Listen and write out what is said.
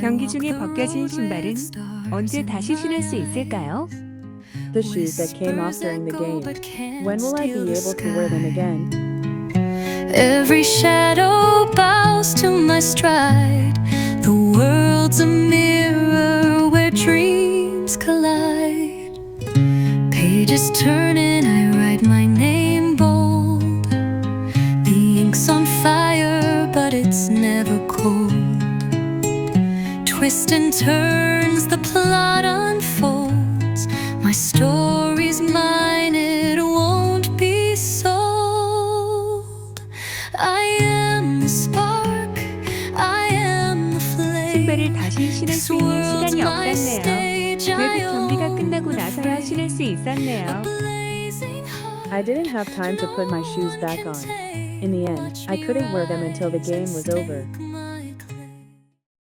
경기 중에 벗겨진 신발은 언제 다시 신을 수 있을까요? The shoes that came off during the game. When will I be able to wear them again? Every shadow bows to my stride. The world's a mirror where dreams collide. Pages turning, I write my name bold. The ink's on fire, but it's never cold. Twists and turns, the plot unfolds. My story's mine, it won't be sold. I am the spark, I am the flame. 신발을 다시 신을 This 수 있는 world's 시간이 my 없었네요. stage, I 외국 경기가 own 끝나고 the 나서야 신을 수 frame. 있었네요. Blazing heart, I didn't have time to put my shoes back on. In the end, I couldn't wear them until the game was over.